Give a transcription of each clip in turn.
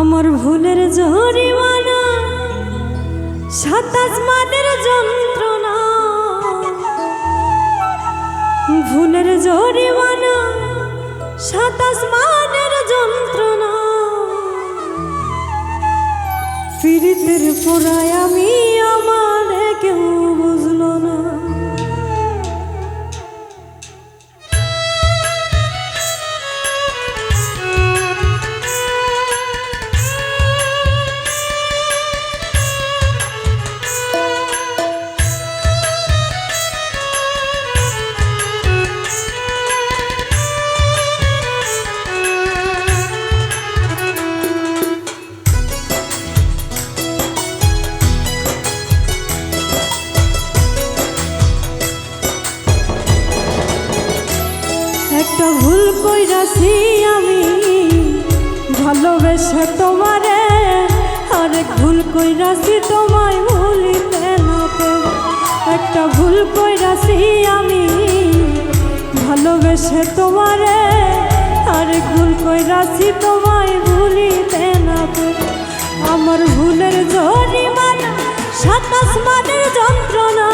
আমার ভুলের জরিমানা, সাতাশ মানের যন্ত্রণা। ভুলের জরিমানা, সাতাশ মানের যন্ত্রণা। পীড়িতের পোড়ায় আমি আমার কেউ একটা ভুল কইরাছি আমি ভালোবেসে তোমারে আরেক ভুল কইরাছি, তোমায় ভুলিতে না। একটা ভুল কইরাছি আমি ভালোবেসে তোমারে আরেক ভুল কইরাছি, তোমায় ভুলিতে না। আমার ভুলের জরিমানা, সাতাশ মানের যন্ত্রণা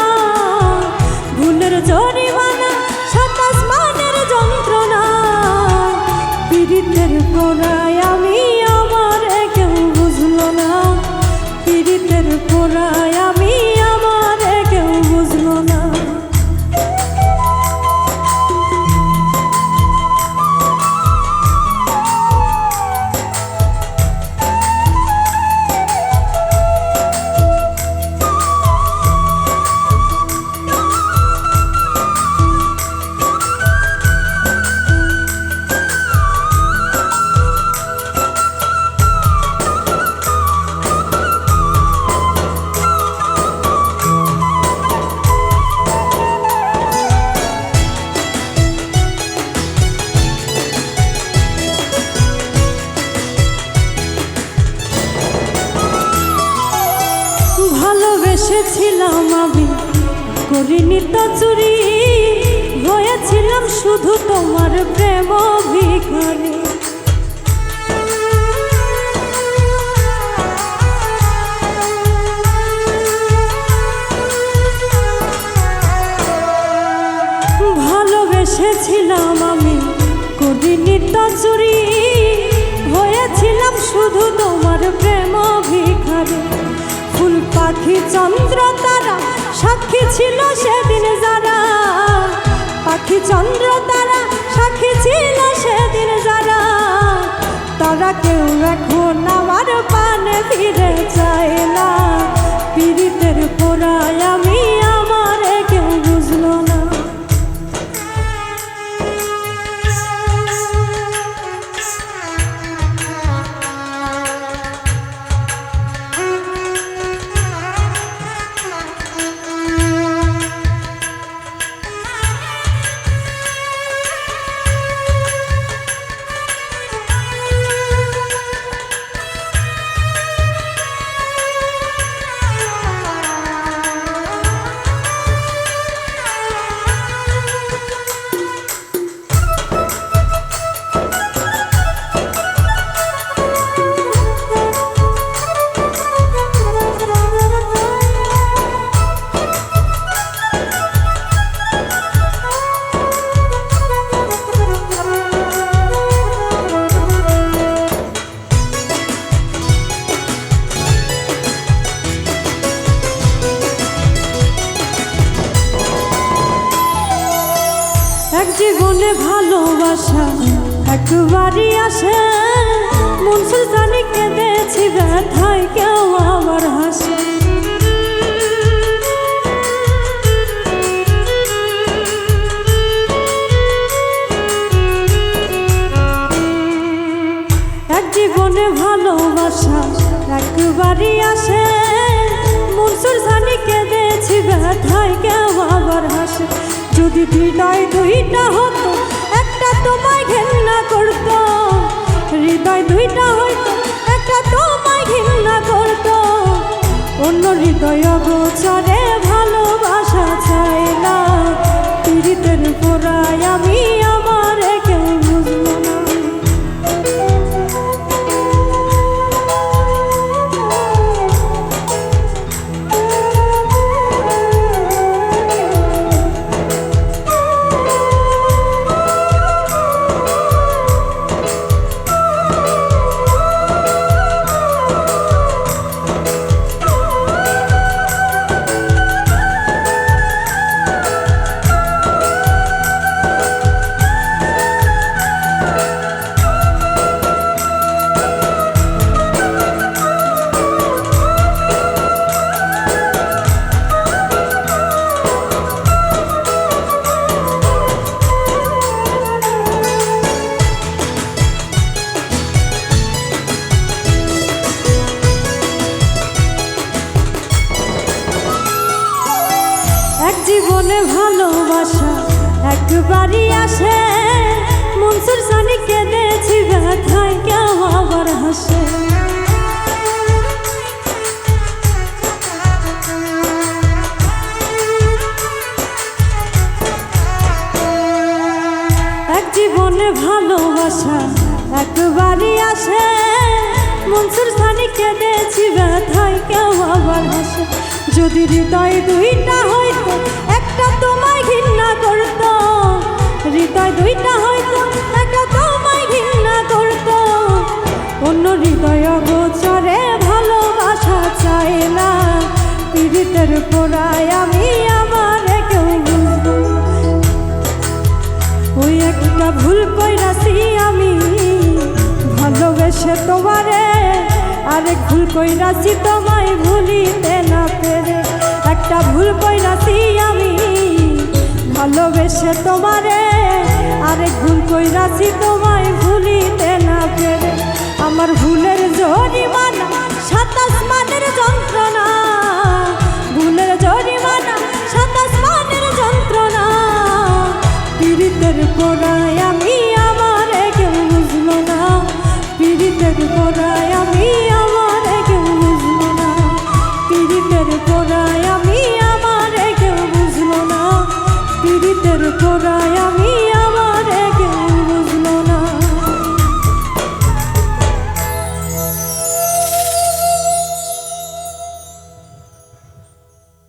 ভালোবেসেছিলাম আমি। করিনি তো চুরি হয়েছিলাম শুধু তোমার প্রেম ভিখারি ভালোবেসেছিলাম পাখি চন্দ্র তারা, সাক্ষী ছিল সেদিন যারা। পাখি চন্দ্র তারা, সাক্ষী ছিল সেদিন যারা। তারা কেউ এখন আমার পানে ফিরে জীবনে ভালোবাসা একবারই আসে। মন সুলতানি কেঁদেছি, ব্যথায় কেউ আবার হাসে। এক জীবনে ভালোবাসা একবারই আসে। মন সুলতানি কেঁদেছি, ব্যথায় কেউ আবার হাসে। যদি হৃদয় দুইটা হতো তোমায় ঘেন্না করতো ভালোবাসা একবারই আসে। মনসুর সানি কেঁদেছি ব্যথায়, কেউ আবার হাসে। এক জীবনে ভালোবাসা একবারই আসে। মনসুর সানি কেঁদেছি ব্যথায়, কেউ আবার হাসে। যদি হৃদয় দুইটা হইতো একটা তোমায় ঘৃণা করতো হৃদয় দুইটা হইতো একটা তোমায় ঘৃণা করতো অন্য হৃদয় গোচরে ভালোবাসা চায় না। পীড়িতের পোড়ায় আমি আমার কেউ বুঝব ওই একটা ভুল কইরাছি আমি। ভালোবেসে তোমারে আরেক ভুল কইরাছি, তোমায় ভুলিতে না পেরে। একটা ভুল কইরাছি আমি। ভালোবেসে তোমারে আরেক ভুল কইরাছি তোমায় ভুলিতে না পেরে। আমার ভুলের জরিমানা সাতাশ মানের যন্ত্রণা। ভুলের জরিমানা সাতাশ মানের যন্ত্রণা। পীড়িতের কোরায়